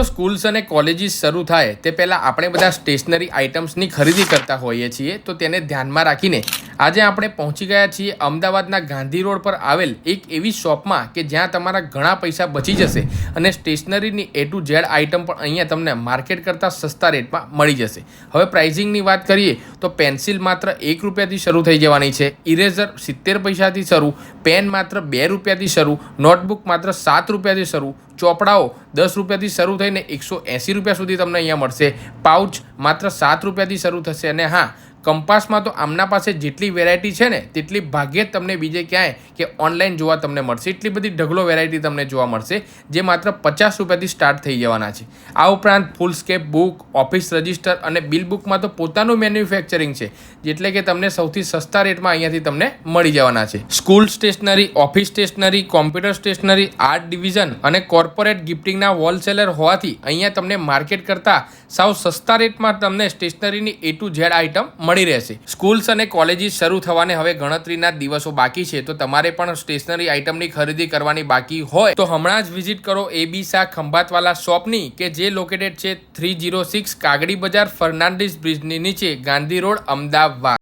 દોસ્તો સ્કૂલ્સ અને કોલેજીસ શરૂ થાય તે પહેલાં આપણે બધા સ્ટેશનરી આઇટમ્સની ખરીદી કરતા હોઈએ છીએ, તો તેને ધ્યાનમાં રાખીને આજે આપણે પહોંચી ગયા છીએ અમદાવાદના ગાંધી રોડ પર આવેલ એક એવી શોપમાં કે જ્યાં તમારા ઘણા પૈસા બચી જશે અને સ્ટેશનરીની એ ટુ ઝેડ આઇટમ પણ અહીંયા તમને માર્કેટ કરતાં સસ્તા રેટમાં મળી જશે. હવે પ્રાઇઝિંગની વાત કરીએ તો પેન્સિલ માત્ર એક રૂપિયાથી શરૂ થઈ જવાની છે, ઇરેઝર સિત્તેર પૈસાથી શરૂ, પેન માત્ર બે રૂપિયાથી શરૂ, નોટબુક માત્ર સાત રૂપિયાથી શરૂ, ચોપડાઓ દસ રૂપિયાથી શરૂ થઈને એકસો એંસી રૂપિયા સુધી તમને અહીંયા મળશે, પાઉચ માત્ર સાત રૂપિયાથી શરૂ થશે અને હા કંપાસમાં તો આમના પાસે જેટલી વેરાયટી છે ને, તેટલી ભાગ્યે જ તમને બીજે ક્યાંય કે ઓનલાઈન જોવા તમને મળશે. એટલી બધી ઢગલો વેરાયટી તમને જોવા મળશે, જે માત્ર પચાસ રૂપિયાથી સ્ટાર્ટ થઈ જવાના છે. આ ઉપરાંત foolscap book office register અને બિલ બુકમાં તો પોતાનું મેન્યુફેક્ચરિંગ છે એટલે કે તમને સૌથી સસ્તા રેટમાં અહીંયાથી તમને મળી જવાના છે. School stationery office stationery computer stationery art division અને કોર્પોરેટ ગિફ્ટિંગના હોલસેલર હોવાથી અહીંયા તમને માર્કેટ કરતાં સાવ સસ્તા રેટમાં તમને સ્ટેશનરીની એ ટુ ઝેડ આઇટમ મળી રહેશે. સ્કૂલ્સ અને કોલેજીસ શરૂ થવાને હવે ગણતરીના દિવસો બાકી છે. તો તમારે પણ સ્ટેશનરી આઇટમની ખરીદી કરવાની બાકી હોય. તો હમણાં જ વિઝિટ કરો એબી શાહ ખંભાતવાલા શોપની, કે જે લોકેટેડ છે થ્રી જીરો સિક્સ કાગડી બજાર ફર્નાન્ડિસ બ્રિજની નીચે, ગાંધી રોડ, અમદાવાદ.